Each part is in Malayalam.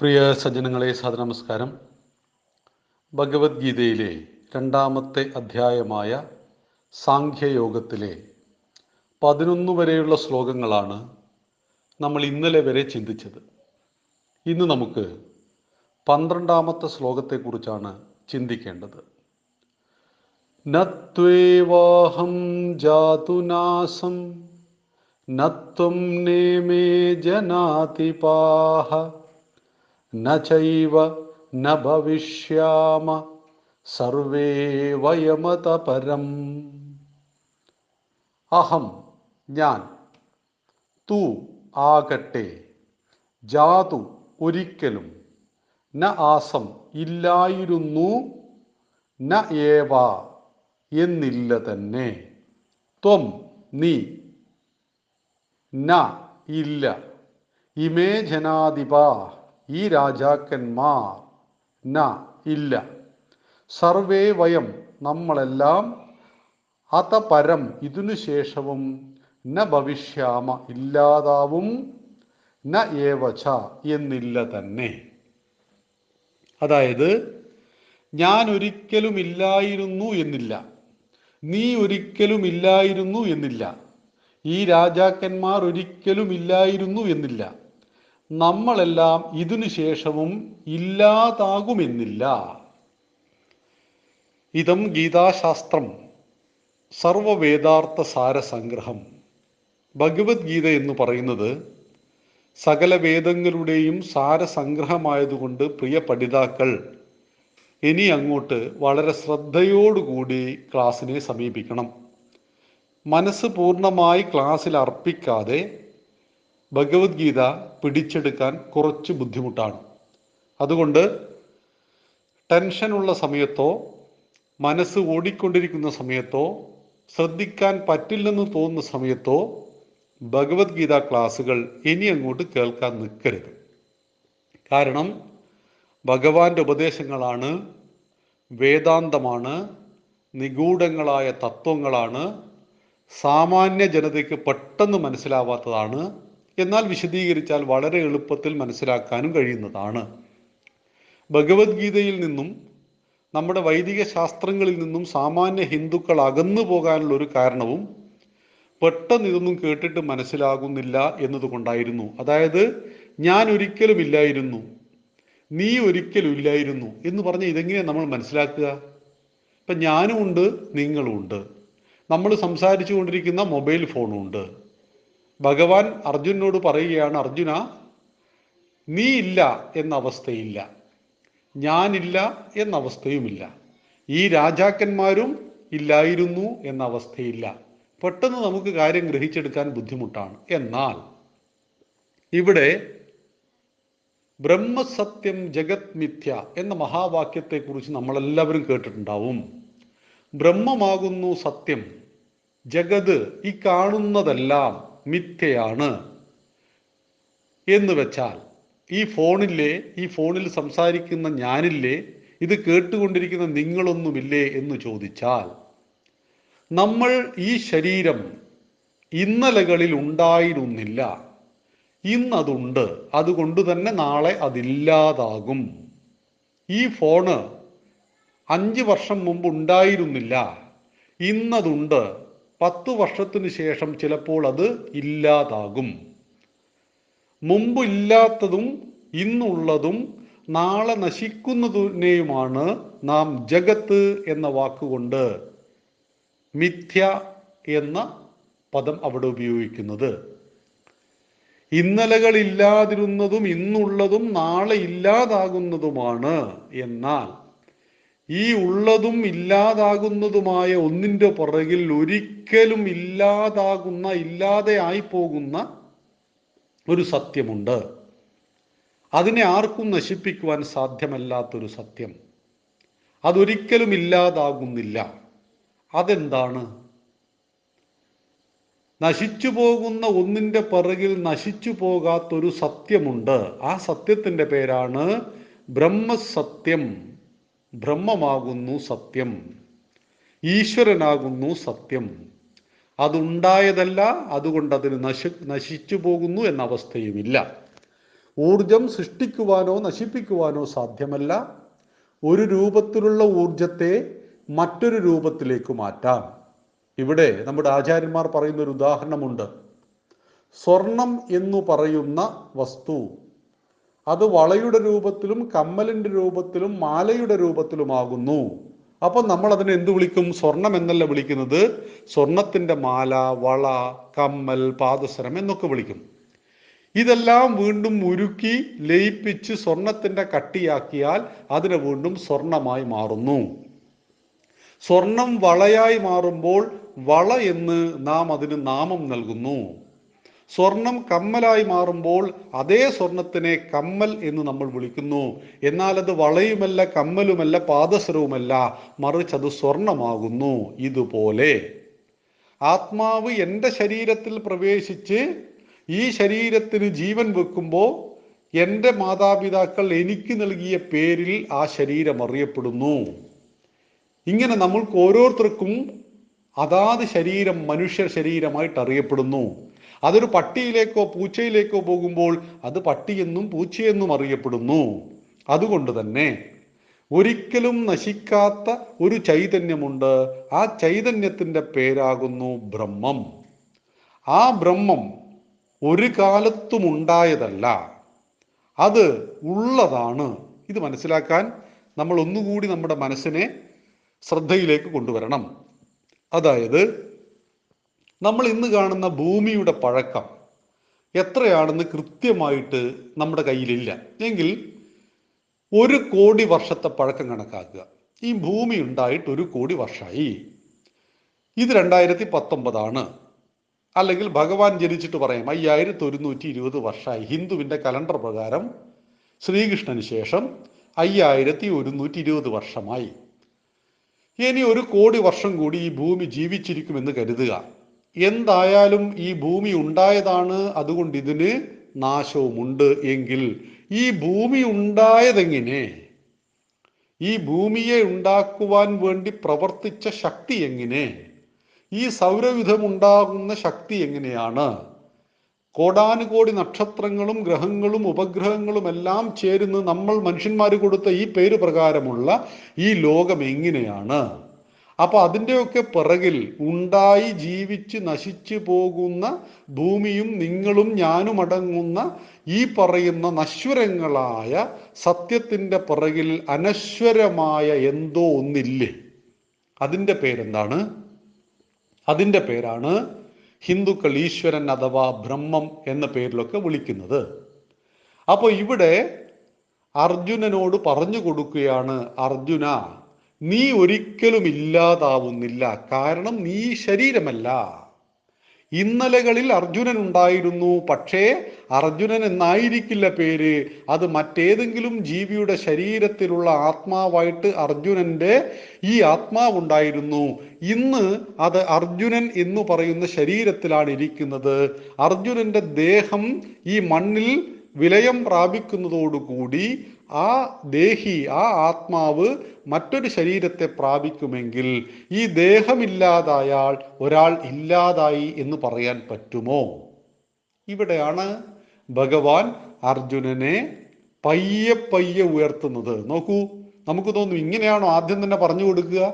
പ്രിയ സജ്ജനങ്ങളെ നമസ്കാരം ഭഗവത്ഗീതയിലെ രണ്ടാമത്തെ അധ്യായമായ സാഖ്യയോഗത്തിലെ പതിനൊന്ന് വരെയുള്ള ശ്ലോകങ്ങളാണ് നമ്മൾ ഇന്നലെ വരെ ചിന്തിച്ചത്. ഇന്ന് നമുക്ക് പന്ത്രണ്ടാമത്തെ ശ്ലോകത്തെക്കുറിച്ചാണ് ചിന്തിക്കേണ്ടത്. നത്വേവാഹം ജാതുനാസം നത്വം നേമേ ജനാതിപാഹ ചൈവ ന ഭവിഷ്യാമ സർവേ വയമത പരം അഹം ഞാൻ തു ആകട്ടെ ജാതു ഒരിക്കലും ന ആസം ഇല്ലായിരുന്നു ന ഏവ എന്നില്ല തന്നെ ത്വം നീ ന ഇല്ല ഇമേ ജനാധിപ। ഈ രാജാക്കന്മാർ ന ഇല്ല. സർവേ വയം നമ്മളെല്ലാം അതപരം ഇതിനു ശേഷവും ന ഭവിഷ്യാമ ഇല്ലാതാവും ന ഏവച എന്നില്ല തന്നെ. അതായത് ഞാൻ ഒരിക്കലും ഇല്ലായിരുന്നു എന്നില്ല. നീ ഒരിക്കലും ഇല്ലായിരുന്നു എന്നില്ല. ഈ രാജാക്കന്മാർ ഒരിക്കലും ഇല്ലായിരുന്നു എന്നില്ല. നമ്മളെല്ലാം ഇതിനു ശേഷവും ഇല്ലാതാകുമെന്നില്ല. ഇതം ഗീതാശാസ്ത്രം സർവവേദാർത്ഥ സാരസംഗ്രഹം. ഭഗവത്ഗീത എന്ന് പറയുന്നത് സകല വേദങ്ങളുടെയും സാരസംഗ്രഹമായതുകൊണ്ട് പ്രിയ പഠിതാക്കൾ ഇനി അങ്ങോട്ട് വളരെ ശ്രദ്ധയോടുകൂടി ക്ലാസ്സിനെ സമീപിക്കണം. മനസ്സ് പൂർണമായി ക്ലാസ്സിൽ അർപ്പിക്കാതെ ഭഗവത്ഗീത പിടിച്ചെടുക്കാൻ കുറച്ച് ബുദ്ധിമുട്ടാണ്. അതുകൊണ്ട് ടെൻഷനുള്ള സമയത്തോ മനസ്സ് ഓടിക്കൊണ്ടിരിക്കുന്ന സമയത്തോ ശ്രദ്ധിക്കാൻ പറ്റില്ലെന്ന് തോന്നുന്ന സമയത്തോ ഭഗവത്ഗീത ക്ലാസ്സുകൾ ഇനി അങ്ങോട്ട് കേൾക്കാൻ നിൽക്കരുത്. കാരണം ഭഗവാന്റെ ഉപദേശങ്ങളാണ് വേദാന്തമാണ് നിഗൂഢങ്ങളായ തത്വങ്ങളാണ് സാമാന്യ ജനതയ്ക്ക് പെട്ടെന്ന് മനസ്സിലാവാത്തതാണ് എന്നാൽ വിശദീകരിച്ചാൽ വളരെ എളുപ്പത്തിൽ മനസ്സിലാക്കാനും കഴിയുന്നതാണ്. ഭഗവത്ഗീതയിൽ നിന്നും നമ്മുടെ വൈദിക ശാസ്ത്രങ്ങളിൽ നിന്നും സാമാന്യ ഹിന്ദുക്കൾ അകന്നു പോകാനുള്ള ഒരു കാരണവും പെട്ടെന്ന് ഇതൊന്നും കേട്ടിട്ട് മനസ്സിലാകുന്നില്ല എന്നതുകൊണ്ടായിരുന്നു. അതായത് ഞാൻ ഒരിക്കലും ഇല്ലായിരുന്നു നീ ഒരിക്കലും ഇല്ലായിരുന്നു എന്ന് പറഞ്ഞ് ഇതെങ്ങനെ നമ്മൾ മനസ്സിലാക്കുക? ഇപ്പം ഞാനും ഉണ്ട് നിങ്ങളും ഉണ്ട്. നമ്മൾ സംസാരിച്ചു കൊണ്ടിരിക്കുന്ന മൊബൈൽ ഫോണും ഉണ്ട് ഭഗവാൻ അർജുനോട് പറയുകയാണ് അർജുന നീ ഇല്ല എന്ന അവസ്ഥയില്ല. ഞാനില്ല എന്ന അവസ്ഥയുമില്ല. ഈ രാജാക്കന്മാരും ഇല്ലായിരുന്നു എന്ന അവസ്ഥയില്ല. പെട്ടെന്ന് നമുക്ക് കാര്യം ഗ്രഹിച്ചെടുക്കാൻ ബുദ്ധിമുട്ടാണ്. എന്നാൽ ഇവിടെ ബ്രഹ്മസത്യം ജഗത് മിഥ്യ എന്ന മഹാവാക്യത്തെക്കുറിച്ച് നമ്മളെല്ലാവരും കേട്ടിട്ടുണ്ടാവും. ബ്രഹ്മമാകുന്നു സത്യം. ജഗത് ഈ കാണുന്നതെല്ലാം മിഥ്യയാണ്. എന്ന് വെച്ചാൽ ഈ ഫോണില്ലേ ഈ ഫോണിൽ സംസാരിക്കുന്ന ഞാനില്ലേ ഇത് കേട്ടുകൊണ്ടിരിക്കുന്ന നിങ്ങളൊന്നുമില്ലേ എന്ന് ചോദിച്ചാൽ നമ്മൾ ഈ ശരീരം ഇന്നലകളിൽ ഉണ്ടായിരുന്നില്ല. ഇന്നതുണ്ട്. അതുകൊണ്ട് തന്നെ നാളെ അതില്ലാതാകും. ഈ ഫോണ് അഞ്ച് വർഷം മുമ്പ് ഉണ്ടായിരുന്നില്ല. ഇന്നതുണ്ട്. പത്ത് വർഷത്തിന് ശേഷം ചിലപ്പോൾ അത് ഇല്ലാതാകും. മുമ്പ് ഇല്ലാത്തതും ഇന്നുള്ളതും നാളെ നശിക്കുന്നതിനെയുമാണ് നാം ജഗത്ത് എന്ന വാക്കുകൊണ്ട് മിഥ്യ എന്ന പദം അവിടെ ഉപയോഗിക്കുന്നത്. ഇന്നലകളില്ലാതിരുന്നതും ഇന്നുള്ളതും നാളെ ഇല്ലാതാകുന്നതുമാണ് എന്നാൽ ഈ ഉള്ളതും ഇല്ലാതാകുന്നതുമായ ഒന്നിന്റെ പുറകിൽ ഒരിക്കലും ഇല്ലാതാകുന്ന ഇല്ലാതെ ആയി പോകുന്ന ഒരു സത്യമുണ്ട്. അതിനെ ആർക്കും നശിപ്പിക്കുവാൻ സാധ്യമല്ലാത്തൊരു സത്യം. അതൊരിക്കലും ഇല്ലാതാകുന്നില്ല. അതെന്താണ്? നശിച്ചു പോകുന്ന ഒന്നിന്റെ പിറകിൽ നശിച്ചു പോകാത്തൊരു സത്യമുണ്ട്. ആ സത്യത്തിന്റെ പേരാണ് ബ്രഹ്മസത്യം. ബ്രഹ്മമാകുന്നു സത്യം. ഈശ്വരനാകുന്നു സത്യം. അതുണ്ടായതല്ല അതുകൊണ്ട് അതിന് നശി നശിച്ചു പോകുന്നു എന്ന അവസ്ഥയുമില്ല. ഊർജം സൃഷ്ടിക്കുവാനോ നശിപ്പിക്കുവാനോ സാധ്യമല്ല. ഒരു രൂപത്തിലുള്ള ഊർജത്തെ മറ്റൊരു രൂപത്തിലേക്ക് മാറ്റാം. ഇവിടെ നമ്മുടെ ആചാര്യന്മാർ പറയുന്ന ഒരു ഉദാഹരണമുണ്ട്. സ്വർണം എന്നു പറയുന്ന വസ്തു അത് വളയുടെ രൂപത്തിലും കമ്മലിന്റെ രൂപത്തിലും മാലയുടെ രൂപത്തിലുമാകുന്നു. അപ്പം നമ്മൾ അതിനെ എന്ത് വിളിക്കും? സ്വർണം എന്നല്ല വിളിക്കുന്നത്. സ്വർണത്തിന്റെ മാല വള കമ്മൽ പാദസരം എന്നൊക്കെ വിളിക്കും. ഇതെല്ലാം വീണ്ടും ഉരുക്കി ലയിപ്പിച്ച് സ്വർണത്തിന്റെ കട്ടിയാക്കിയാൽ അതിനെ വീണ്ടും സ്വർണമായി മാറുന്നു. സ്വർണം വളയായി മാറുമ്പോൾ വള എന്ന് നാം അതിന് നാമം നൽകുന്നു. സ്വർണം കമ്മലായി മാറുമ്പോൾ അതേ സ്വർണത്തിനെ കമ്മൽ എന്ന് നമ്മൾ വിളിക്കുന്നു. എന്നാൽ അത് വളയുമല്ല കമ്മലുമല്ല പാദസരവുമല്ല മറിച്ച് അത് സ്വർണമാകുന്നു. ഇതുപോലെ. ആത്മാവ് എന്റെ ശരീരത്തിൽ പ്രവേശിച്ച് ഈ ശരീരത്തിന് ജീവൻ വെക്കുമ്പോൾ എന്റെ മാതാപിതാക്കൾ എനിക്ക് നൽകിയ പേരിൽ ആ ശരീരം അറിയപ്പെടുന്നു. ഇങ്ങനെ നമ്മൾക്ക് ഓരോരുത്തർക്കും അതാത് ശരീരം മനുഷ്യ ശരീരമായിട്ട് അറിയപ്പെടുന്നു. അതൊരു പട്ടിയിലേക്കോ പൂച്ചയിലേക്കോ പോകുമ്പോൾ അത് പട്ടിയെന്നും പൂച്ചയെന്നും അറിയപ്പെടുന്നു. അതുകൊണ്ട് തന്നെ ഒരിക്കലും നശിക്കാത്ത ഒരു ചൈതന്യമുണ്ട്. ആ ചൈതന്യത്തിന്റെ പേരാകുന്നു ബ്രഹ്മം. ആ ബ്രഹ്മം ഒരു കാലത്തും ഉണ്ടായതല്ല. അത് ഉള്ളതാണ്. ഇത് മനസ്സിലാക്കാൻ നമ്മൾ ഒന്നുകൂടി നമ്മുടെ മനസ്സിനെ ശ്രദ്ധയിലേക്ക് കൊണ്ടുവരണം. അതായത് നമ്മൾ ഇന്ന് കാണുന്ന ഭൂമിയുടെ പഴക്കം എത്രയാണെന്ന് കൃത്യമായിട്ട് നമ്മുടെ കയ്യിലില്ല. എങ്കിൽ ഒരു കോടി വർഷത്തെ പഴക്കം കണക്കാക്കുക. ഈ ഭൂമി ഉണ്ടായിട്ട് ഒരു കോടി വർഷമായി ഇത് രണ്ടായിരത്തി പത്തൊമ്പതാണ് അല്ലെങ്കിൽ ഭഗവാൻ ജനിച്ചിട്ട് പറയാം അയ്യായിരത്തി ഒരുന്നൂറ്റി ഇരുപത് വർഷമായി ഹിന്ദുവിന്റെ കലണ്ടർ പ്രകാരം ശ്രീകൃഷ്ണന് ശേഷം അയ്യായിരത്തി ഒരുന്നൂറ്റി ഇരുപത് വർഷമായി. ഇനി ഒരു കോടി വർഷം കൂടി ഈ ഭൂമി ജീവിച്ചിരിക്കുമെന്ന് കരുതുക. എന്തായാലും ഈ ഭൂമി ഉണ്ടായതാണ് അതുകൊണ്ട് ഇതിന് നാശവുമുണ്ട് എങ്കിൽ ഈ ഭൂമി ഉണ്ടായതെങ്ങനെ? ഈ ഭൂമിയെ ഉണ്ടാക്കുവാൻ വേണ്ടി പ്രവർത്തിച്ച ശക്തി എങ്ങനെ? ഈ സൗരവിധം ഉണ്ടാകുന്ന ശക്തി എങ്ങനെയാണ്? കോടാനുകോടി നക്ഷത്രങ്ങളും ഗ്രഹങ്ങളും ഉപഗ്രഹങ്ങളും എല്ലാം ചേരുന്ന നമ്മൾ മനുഷ്യന്മാർ കൊടുത്ത ഈ പേര് പ്രകാരമുള്ള ഈ ലോകം എങ്ങനെയാണ്? അപ്പൊ അതിന്റെയൊക്കെ പിറകിൽ ഉണ്ടായി ജീവിച്ച് നശിച്ചു പോകുന്ന ഭൂമിയും നിങ്ങളും ഞാനും അടങ്ങുന്ന ഈ പറയുന്ന നശ്വരങ്ങളായ സത്യത്തിന്റെ പിറകിൽ അനശ്വരമായ എന്തോ ഒന്നില്ലേ? അതിന്റെ പേരെന്താണ്? അതിന്റെ പേരാണ് ഹിന്ദുക്കൾ ഈശ്വരൻ അഥവാ ബ്രഹ്മം എന്ന പേരിലൊക്കെ വിളിക്കുന്നത്. അപ്പോൾ ഇവിടെ അർജുനനോട് പറഞ്ഞു കൊടുക്കുകയാണ് അർജുന. നീ ഒരിക്കലും ഇല്ലാതാവുന്നില്ല. കാരണം നീ ശരീരമല്ല. ഇന്നലകളിൽ അർജുനൻ ഉണ്ടായിരുന്നു. പക്ഷേ അർജുനൻ എന്നായിരിക്കില്ല പേര്. അത് മറ്റേതെങ്കിലും ജീവിയുടെ ശരീരത്തിലുള്ള ആത്മാവായിട്ട് അർജുനന്റെ ഈ ആത്മാവ് ഉണ്ടായിരുന്നു. ഇന്ന് അത് അർജുനൻ എന്ന് പറയുന്ന ശരീരത്തിലാണ് ഇരിക്കുന്നത്. അർജുനന്റെ ദേഹം ഈ മണ്ണിൽ വിലയം പ്രാപിക്കുന്നതോടുകൂടി ആ ദേഹി ആ ആത്മാവ് മറ്റൊരു ശരീരത്തെ പ്രാപിക്കുമെങ്കിൽ ഈ ദേഹമില്ലാതായാൽ ഒരാൾ ഇല്ലാതായി എന്ന് പറയാൻ പറ്റുമോ? ഇവിടെയാണ് ഭഗവാൻ അർജുനനെ പയ്യെ പയ്യെ ഉയർത്തുന്നത്. നോക്കൂ നമുക്ക് തോന്നും ഇങ്ങനെയാണോ ആദ്യം തന്നെ പറഞ്ഞു കൊടുക്കുക?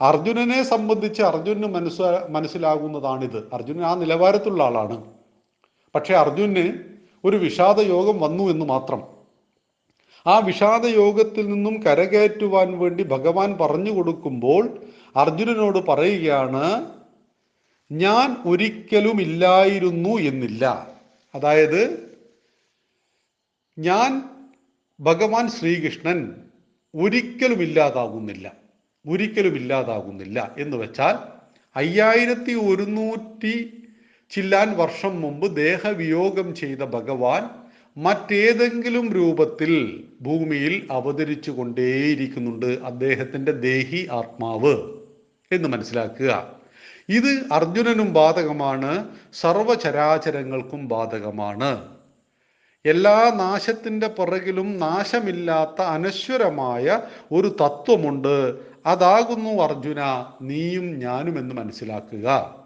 അർജുനനെ സംബന്ധിച്ച് അർജുനന് മനസ്സ മനസ്സിലാകുന്നതാണിത്. അർജുനൻ ആ നിലവാരത്തിലുള്ള ആളാണ്. പക്ഷെ അർജുനന് ഒരു വിഷാദ യോഗം വന്നു എന്ന് മാത്രം. ആ വിഷാദ യോഗത്തിൽ നിന്നും കരകയറ്റുവാൻ വേണ്ടി ഭഗവാൻ പറഞ്ഞു കൊടുക്കുമ്പോൾ അർജുനനോട് പറയുകയാണ് ഞാൻ ഒരിക്കലും ഇല്ലായിരുന്നു എന്നില്ല. അതായത് ഞാൻ ഭഗവാൻ ശ്രീകൃഷ്ണൻ ഒരിക്കലും ഇല്ലാതാകുന്നില്ല ഒരിക്കലും ഇല്ലാതാകുന്നില്ല. എന്ന് വെച്ചാൽ അയ്യായിരത്തി ഒരുന്നൂറ്റി ചില്ലാൻ വർഷം മുമ്പ് ദേഹവിയോഗം ചെയ്ത ഭഗവാൻ മറ്റേതെങ്കിലും രൂപത്തിൽ ഭൂമിയിൽ അവതരിച്ചു കൊണ്ടേയിരിക്കുന്നുണ്ട് അദ്ദേഹത്തിന്റെ ദേഹി ആത്മാവ് എന്ന് മനസ്സിലാക്കുക. ഇത് അർജുനനും ബാധകമാണ് സർവചരാചരങ്ങൾക്കും ബാധകമാണ്. എല്ലാ നാശത്തിന്റെ പുറകിലും നാശമില്ലാത്ത അനശ്വരമായ ഒരു തത്വമുണ്ട്. അതാകുന്നു അർജുന നീയും ഞാനും എന്ന് മനസ്സിലാക്കുക.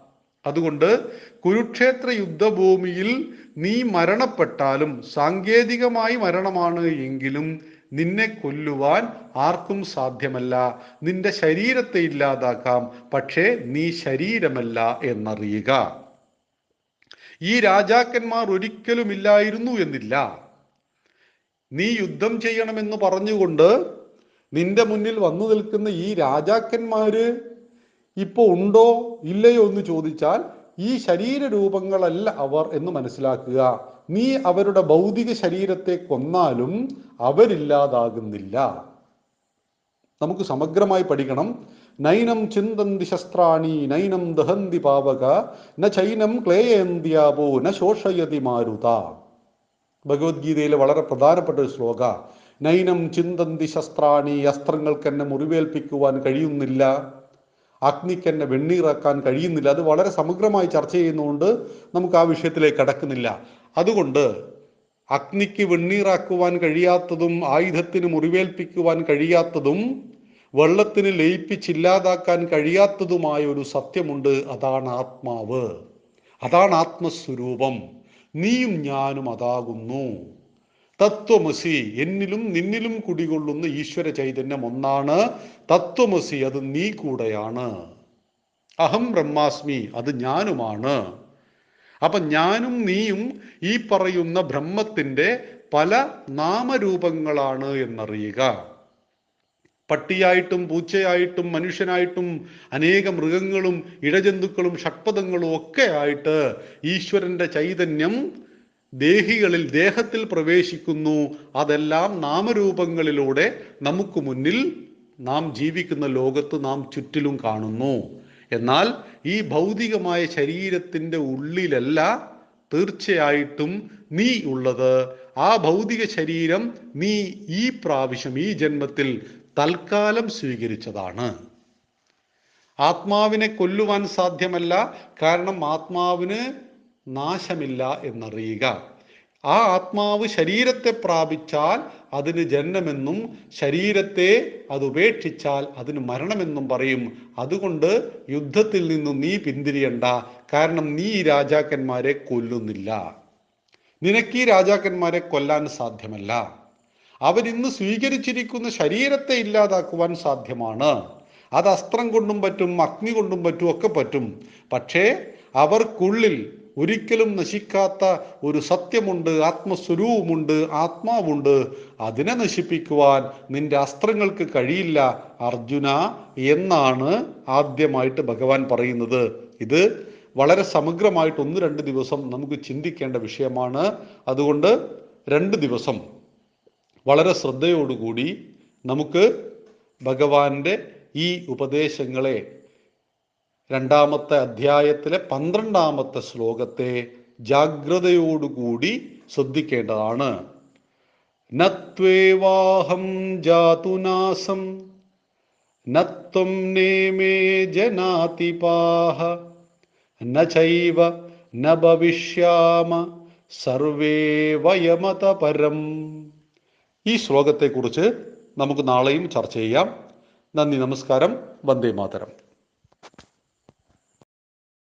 അതുകൊണ്ട് കുരുക്ഷേത്ര യുദ്ധഭൂമിയിൽ നീ മരണപ്പെട്ടാലും സാങ്കേതികമായി മരണമാണ് എങ്കിലും നിന്നെ കൊല്ലുവാൻ ആർക്കും സാധ്യമല്ല. നിന്റെ ശരീരത്തെ ഇല്ലാതാക്കാം പക്ഷേ നീ ശരീരമല്ല എന്നറിയുക. ഈ രാജാക്കന്മാർ ഒരിക്കലും ഇല്ലായിരുന്നു എന്നില്ല. നീ യുദ്ധം ചെയ്യണമെന്ന് പറഞ്ഞുകൊണ്ട് നിന്റെ മുന്നിൽ വന്നു നിൽക്കുന്ന ഈ രാജാക്കന്മാര് ഇപ്പൊ ഉണ്ടോ ഇല്ലയോ എന്ന് ചോദിച്ചാൽ ഈ ശരീര രൂപങ്ങളല്ല അവർ എന്ന് മനസ്സിലാക്കുക. നീ അവരുടെ ഭൗതിക ശരീരത്തെ കൊന്നാലും അവരില്ലാതാകുന്നില്ല. നമുക്ക് സമഗ്രമായി പഠിക്കണം. നൈനം ചിന്തന്തി ശസ്ത്രാണി നൈനം ദഹന്തി പാവക ന ചൈനം ക്ലേയന്ത്യാപോ ന ശോഷയതി മാരുത. ഭഗവത്ഗീതയിലെ വളരെ പ്രധാനപ്പെട്ട ഒരു ശ്ലോക. നൈനം ചിന്തന്തി ശസ്ത്രാണി അസ്ത്രങ്ങൾക്ക് എന്നെ മുറിവേൽപ്പിക്കുവാൻ കഴിയുന്നില്ല. അഗ്നിക്ക് എന്നെ വെണ്ണീറാക്കാൻ കഴിയുന്നില്ല. അത് വളരെ സമഗ്രമായി ചർച്ച ചെയ്യുന്നതുകൊണ്ട് നമുക്ക് ആ വിഷയത്തിലേക്ക് കടക്കുന്നില്ല. അതുകൊണ്ട് അഗ്നിക്ക് വെണ്ണീറാക്കുവാൻ കഴിയാത്തതും ആയുധത്തിന് മുറിവേൽപ്പിക്കുവാൻ കഴിയാത്തതും വെള്ളത്തിന് ലയിപ്പിച്ചില്ലാതാക്കാൻ കഴിയാത്തതുമായ ഒരു സത്യമുണ്ട്. അതാണ് ആത്മാവ്. അതാണ് ആത്മസ്വരൂപം. നീയും ഞാനും അതാകുന്നു. തത്വമസി എന്നിലും നിന്നിലും കുടികൊള്ളുന്ന ഈശ്വര ചൈതന്യം ഒന്നാണ് തത്വമസി അത് നീ കൂടെയാണ്. അഹം ബ്രഹ്മാസ്മി അത് ഞാനുമാണ്. അപ്പൊ ഞാനും നീയും ഈ പറയുന്ന ബ്രഹ്മത്തിന്റെ പല നാമരൂപങ്ങളാണ് എന്നറിയുക. പട്ടിയായിട്ടും പൂച്ചയായിട്ടും മനുഷ്യനായിട്ടും അനേക മൃഗങ്ങളും ഇഴജന്തുക്കളും ഷഡ്പദങ്ങളും ഒക്കെ ആയിട്ട് ഈശ്വരന്റെ ചൈതന്യം ദേഹികളിൽ ദേഹത്തിൽ പ്രവേശിക്കുന്നു. അതെല്ലാം നാമരൂപങ്ങളിലൂടെ നമുക്ക് മുന്നിൽ നാം ജീവിക്കുന്ന ലോകത്ത് നാം ചുറ്റിലും കാണുന്നു. എന്നാൽ ഈ ഭൗതികമായ ശരീരത്തിന്റെ ഉള്ളിലല്ല തീർച്ചയായിട്ടും നീ ഉള്ളത്. ആ ഭൗതിക ശരീരം നീ ഈ പ്രാവശ്യം ഈ ജന്മത്തിൽ തൽക്കാലം സ്വീകരിച്ചതാണ്. ആത്മാവിനെ കൊല്ലുവാൻ സാധ്യമല്ല. കാരണം ആത്മാവിന് നാശമില്ല എന്നറിയുക. ആ ആത്മാവ് ശരീരത്തെ പ്രാപിച്ചാൽ അതിന് ജനനമെന്നും ശരീരത്തെ അത് ഉപേക്ഷിച്ചാൽ അതിന് മരണമെന്നും പറയും. അതുകൊണ്ട് യുദ്ധത്തിൽ നിന്നും നീ പിന്തിരിയണ്ട. കാരണം നീ ഈ രാജാക്കന്മാരെ കൊല്ലുന്നില്ല. നിനക്ക് ഈ രാജാക്കന്മാരെ കൊല്ലാൻ സാധ്യമല്ല. അവരിന്ന് സ്വീകരിച്ചിരിക്കുന്ന ശരീരത്തെ ഇല്ലാതാക്കുവാൻ സാധ്യമാണ്. അത് അസ്ത്രം കൊണ്ടും പറ്റും അഗ്നി കൊണ്ടും പറ്റും ഒക്കെ പറ്റും. പക്ഷേ അവർക്കുള്ളിൽ ഒരിക്കലും നശിക്കാത്ത ഒരു സത്യമുണ്ട് ആത്മസ്വരൂപമുണ്ട് ആത്മാവുണ്ട്. അതിനെ നശിപ്പിക്കുവാൻ നിന്റെ അസ്ത്രങ്ങൾക്ക് കഴിയില്ല അർജുന എന്നാണ് ആദ്യമായിട്ട് ഭഗവാൻ പറയുന്നത്. ഇത് വളരെ സമഗ്രമായിട്ട് ഒന്ന് രണ്ട് ദിവസം നമുക്ക് ചിന്തിക്കേണ്ട വിഷയമാണ്. അതുകൊണ്ട് രണ്ട് ദിവസം വളരെ ശ്രദ്ധയോടുകൂടി നമുക്ക് ഭഗവാന്റെ ഈ ഉപദേശങ്ങളെ രണ്ടാമത്തെ അധ്യായത്തിലെ പന്ത്രണ്ടാമത്തെ ശ്ലോകത്തെ ജാഗ്രതയോടുകൂടി ശ്രദ്ധിക്കേണ്ടതാണ്. നത്വേവാഹം ജാതുനാസം നത്വം നേമേ ജനാതിപാഹ ന ചൈവ ന ഭവിഷ്യാമ സർവേ വയമത പരം ഈ ശ്ലോകത്തെക്കുറിച്ച് നമുക്ക് നാളെയും ചർച്ച ചെയ്യാം. നന്ദി നമസ്കാരം. വന്ദേ മാതരം.